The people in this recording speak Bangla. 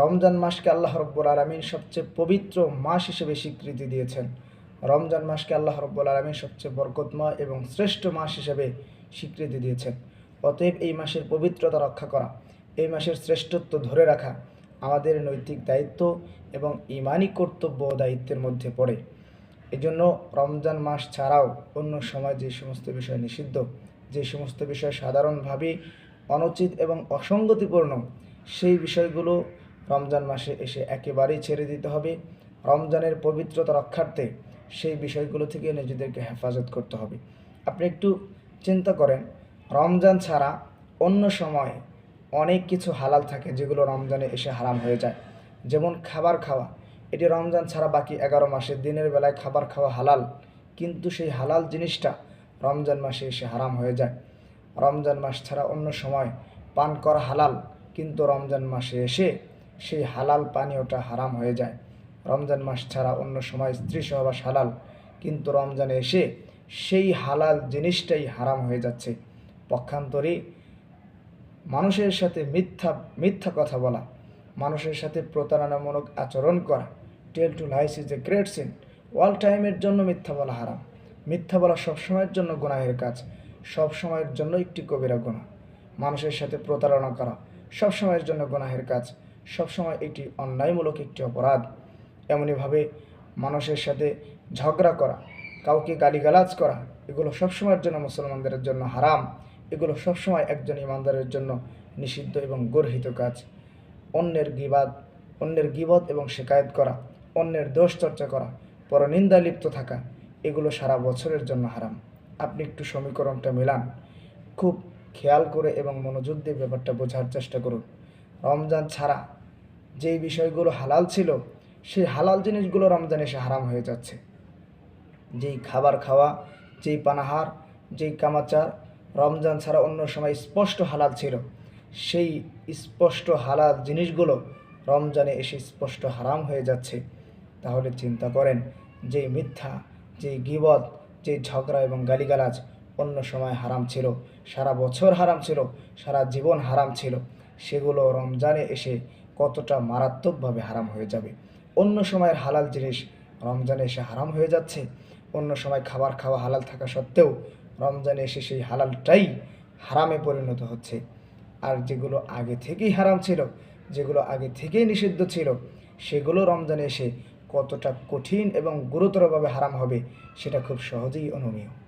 রমজান মাসকে আল্লাহ রব্বুল আলমিন সবচেয়ে পবিত্র মাস হিসেবে স্বীকৃতি দিয়েছেন। রমজান মাসকে আল্লাহ রব্বুল আলমিন সবচেয়ে বরকতময় এবং শ্রেষ্ঠ মাস হিসেবে স্বীকৃতি দিয়েছেন। অতএব এই মাসের পবিত্রতা রক্ষা করা, এই মাসের শ্রেষ্ঠত্ব ধরে রাখা আমাদের নৈতিক দায়িত্ব এবং ইমানি কর্তব্য দায়িত্বের মধ্যে পড়ে। এজন্য রমজান মাস ছাড়াও অন্য সময় যে সমস্ত বিষয় নিষিদ্ধ, যে সমস্ত বিষয় সাধারণভাবে অনুচিত এবং অসঙ্গতিপূর্ণ, সেই বিষয়গুলো রমজান মাসে এসে একেবারেই ছেড়ে দিতে হবে। রমজানের পবিত্রতা রক্ষার্থে সেই বিষয়গুলো থেকে নিজেদেরকে হেফাজত করতে হবে। আপনি একটু চিন্তা করেন, রমজান ছাড়া অন্য সময় অনেক কিছু হালাল থাকে যেগুলো রমজানে এসে হারাম হয়ে যায়। যেমন খাবার খাওয়া, এটি রমজান ছাড়া বাকি এগারো মাসে দিনের বেলায় খাবার খাওয়া হালাল, কিন্তু সেই হালাল জিনিসটা রমজান মাসে এসে হারাম হয়ে যায়। রমজান মাস ছাড়া অন্য সময় পান করা হালাল, কিন্তু রমজান মাসে এসে সেই হালাল পানীয়টা হারাম হয়ে যায়। রমজান মাস ছাড়া অন্য সময় স্ত্রী সহবাস হালাল। কিন্তু রমজানে এসে সেই হালাল জিনিসটাই হারাম হয়ে যাচ্ছে। পক্ষান্তরে মানুষের সাথে মিথ্যা মিথ্যা কথা বলা, মানুষের সাথে প্রতারণামূলক আচরণ করা, tell to lies is a great sin, all টাইমের জন্য মিথ্যা বলা হারাম। মিথ্যা বলা সবসময়ের জন্য গুনাহের কাজ, সব সময়ের জন্য একটি কবিরা গুণা মানুষের সাথে প্রতারণা করা সব সময়ের জন্য গুনাহের কাজ সবসময় একটি অন্যায়মূলক একটি অপরাধ। এমনইভাবে মানুষের সাথে ঝগড়া করা, কাউকে গালিগালাজ করা, এগুলো সবসময়ের জন্য মুসলমানদের জন্য হারাম। এগুলো সবসময় একজন ইমানদারের জন্য নিষিদ্ধ এবং গর্হিত কাজ। অন্যের গিবাদ, অন্যের গিবত এবং শেকায়ত করা, অন্যের দোষ চর্চা করা, পরনিন্দা লিপ্ত থাকা, এগুলো সারা বছরের জন্য হারাম। আপনি একটু সমীকরণটা মেলান। খুব খেয়াল করে এবং মনোযোগ দিয়ে ব্যাপারটা বোঝার চেষ্টা করুন। রমজান ছাড়া যেই বিষয়গুলো হালাল ছিল, সেই হালাল জিনিসগুলো রমজান এসে হারাম হয়ে যাচ্ছে। যেই খাবার খাওয়া, যেই পানাহার, যেই কামাচার রমজান ছাড়া অন্য সময় স্পষ্ট হালাল ছিল, সেই স্পষ্ট হালাল জিনিসগুলো রমজানে এসে স্পষ্ট হারাম হয়ে যাচ্ছে। তাহলে চিন্তা করেন, যেই মিথ্যা, যেই গিবত যে ঝগড়া এবং গালিগালাজ অন্য সময় হারাম ছিল, সারা বছর হারাম ছিল, সারা জীবন হারাম ছিল। সেগুলো রমজানে এসে কতটা মারাত্মকভাবে হারাম হয়ে যাবে। অন্য সময়ের হালাল জিনিস রমজানে এসে হারাম হয়ে যাচ্ছে। অন্য সময় খাবার খাওয়া হালাল থাকা সত্ত্বেও রমজানে এসে সেই হালালটাই হারামে পরিণত হচ্ছে। আর যেগুলো আগে থেকেই হারাম ছিল, যেগুলো আগে থেকেই নিষিদ্ধ ছিল, সেগুলো রমজানে এসে কতটা কঠিন এবং গুরুতরভাবে হারাম হবে, সেটা খুব সহজেই অনুমেয়